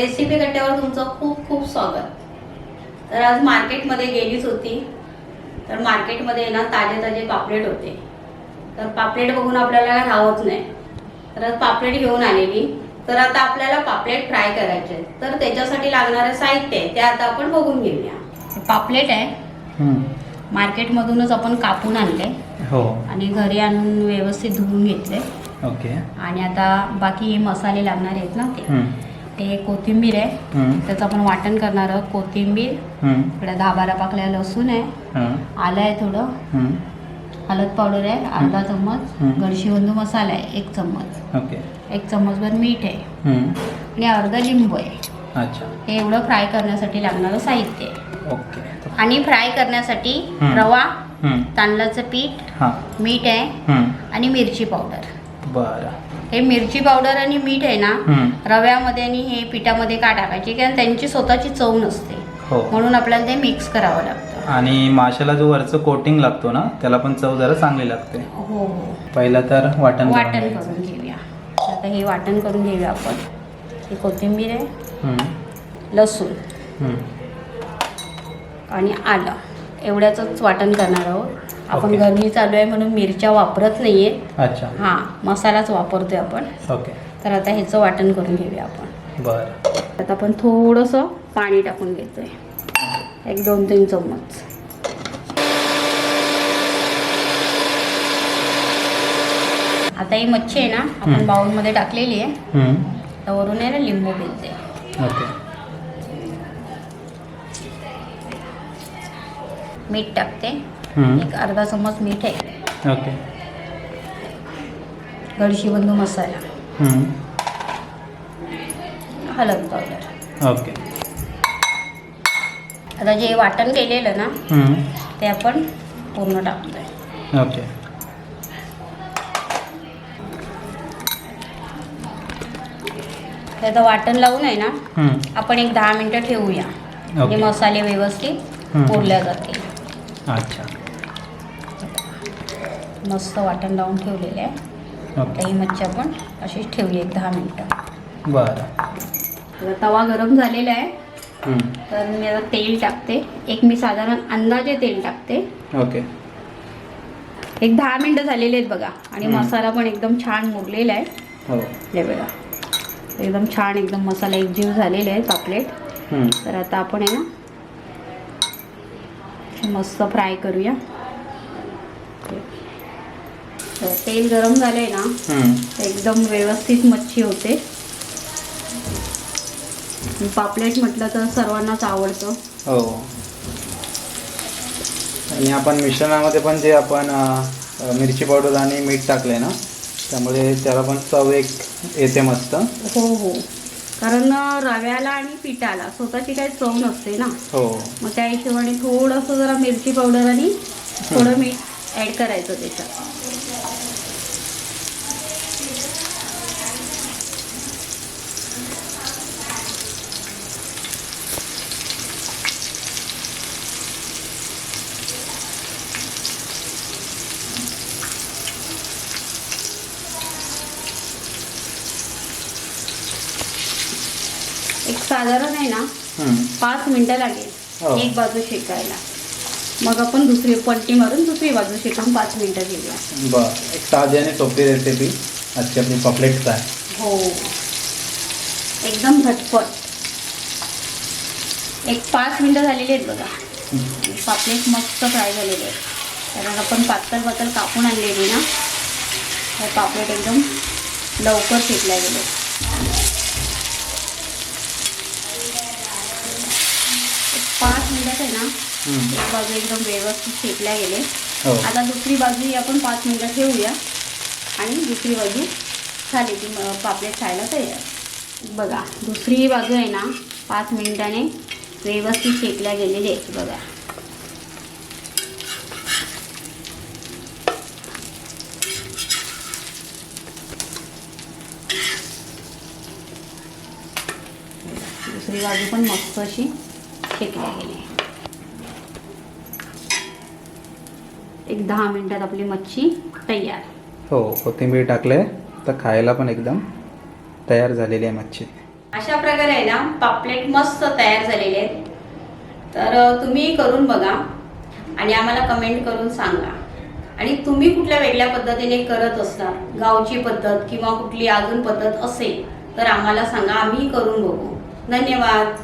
Recipe कट्ट्यावर तुमचं खूप खूप स्वागत. तर आज मार्केटमध्ये गेलीच होती. तर मार्केटमध्ये ना ताजे ताजे पापलेट होते. तर पापलेट बघून आपल्याला काय राहत नाही. तर आज पापलेट घेऊन आलेली. तर आता आपल्याला पापलेट फ्राय करायचे. तर त्याच्यासाठी लागणारे साहित्य आहे ते आता आपण बघून घेऊया. पापलेट आहे. मार्केटमधूनच आपण कापून आणले. हो. आणि घरी आणून व्यवस्थित धुवून घेतले. ओके. आणि आता बाकी हे मसाले लागणार आहेत ना ते. ते कोथिंबीर आहे. त्याचं आपण वाटण करणार आहोत कोथिंबीर. इकडे दहा बारा पाकल्या लसूण आहे हं. आलं आहे थोडं. हळद पावडर आहे अर्धा चम्मच. गडशीबंधू मसाला आहे एक चम्मच ओके एक चम्मचभर मीठ आहे. आणि अर्धा लिंबू आहे अच्छा हे एवढं फ्राय करण्यासाठी लागणारं साहित्य आहे ओके आणि फ्राय करण्यासाठी. रवा. तांदळाचं पीठ हां मीठ आहे. आणि मिरची पावडर बरं हे मिरची पावडर आणि मीठ आहे ना. रव्यामध्ये आणि हे पिठामध्ये का टाकायची? कारण त्यांची स्वतःची चव नसते. हो. म्हणून आपल्याला ते मिक्स करावं लागतं. आणि माशाला जो वरचं कोटिंग लागतो ना त्याला पण चव जरा चांगली लागते. हो हो. पहिला तर वाटण वाटण. करून घेऊया. आता हे वाटण करून घेऊया आपण. ही कोथिंबीर आहे. लसूण. आणि आलं. एवढ्याचंच वाटण करणार आहोत. आपण. गरमी चालू आहे म्हणून मिरच्या वापरत नाहीये. अच्छा. हां मसालाच वापरतोय आपण. ओके तर आता ह्याचं वाटण करून घेऊया आपण. बरं. आता आपण थोडंसं पाणी टाकून घेतोय. एक दोन तीन चम्मच. आता ही मच्छी आहे ना आपण. बाउलमध्ये टाकलेली आहे. तर वरून आहे ना लिंबू पिळते. मीठ टाकते. एक अर्धा चम्मच मीठ आहे. ओके. गडशीबंधू मसाला. हळद पावडर. ओके. आता जे वाटण केलेलं ना. ते आपण पूर्ण टाकतोय. ओके. ते आता वाटण लावून आहे ना. आपण एक दहा मिनटं ठेवूया. म्हणजे. मसाले व्यवस्थित. पुरल्या जातील. अच्छा. मस्त वाटण लावून ठेवलेले आहे. आता ही मच्छी आपण अशीच ठेवली एक दहा मिनटं. बरं. तवा गरम झालेला आहे. तर मी आता तेल टाकते. एक मी साधारण अंदाजे तेल टाकते. ओके. एक दहा मिनटं झालेले आहेत बघा. आणि. मसाला पण एकदम छान मुरलेला आहे. हो. बघा. एकदम छान एकदम मसाला एकजीव झालेले आहे पापलेट. तर आता आपण आहे ना मस्त फ्राय करूया. तर तेल गरम झालंय ना एकदम व्यवस्थित मच्छी होते. पापलेट म्हटलं तर सर्वांनाच आवडतं. हो. आणि आपण मिश्रणामध्ये पण जे आपण मिरची पावडर आणि मीठ टाकलंय ना त्यामुळे त्याला पण चव एक येते मस्त. हो हो. कारण रव्याला आणि पिठाला स्वतःची काही चव नसते ना. हो. मग त्या हिशोबाने थोडंसं जरा मिरची पावडर आणि थोडं मीठ ॲड करायचं त्याच्यात एक साधारण आहे ना. पाच मिनटं लागेल हो. एक बाजू शेकायला. मग आपण दुसरी पलटी मारून दुसरी बाजू शेकून पाच मिनटं घेऊया. बरं. एक साधी आणि सोपी रेसिपी आजची आपली पॉपलेट काय हो. एकदम झटपट. एक पाच मिनटं झालेली आहेत बघा. पापलेट मस्त फ्राय झालेले आहेत कारण आपण पातळ पातळ कापून आणलेली ना तर पापलेट एकदम लवकर शेकल्या गेले पाच मिनिटात आहे ना. एक बाजू एकदम व्यवस्थित शेकल्या गेले. हो. आता दुसरी बाजू आपण पाच मिनिटं ठेवूया. आणि दुसरी बाजू झाली की पापलेट खायला तयार. बघा दुसरी बाजू आहे ना पाच मिनिटाने व्यवस्थित शेकल्या गेलेली आहे. बघा. दुसरी बाजू पण मस्त अशी. शेकल्या गेली एक दहा मिनिटात आपली मच्छी तयार. हो कोथिंबीर टाकले तर खायला पण एकदम तयार झालेली आहे मच्छी. अशा प्रकारे आहे ना पापलेट मस्त तयार झालेले आहेत. तर तुम्ही करून बघा आणि आम्हाला कमेंट करून सांगा. आणि तुम्ही कुठल्या वेगळ्या पद्धतीने करत असणार गावची पद्धत किंवा कुठली अजून पद्धत असेल तर आम्हाला सांगा आम्ही करून बघू. धन्यवाद.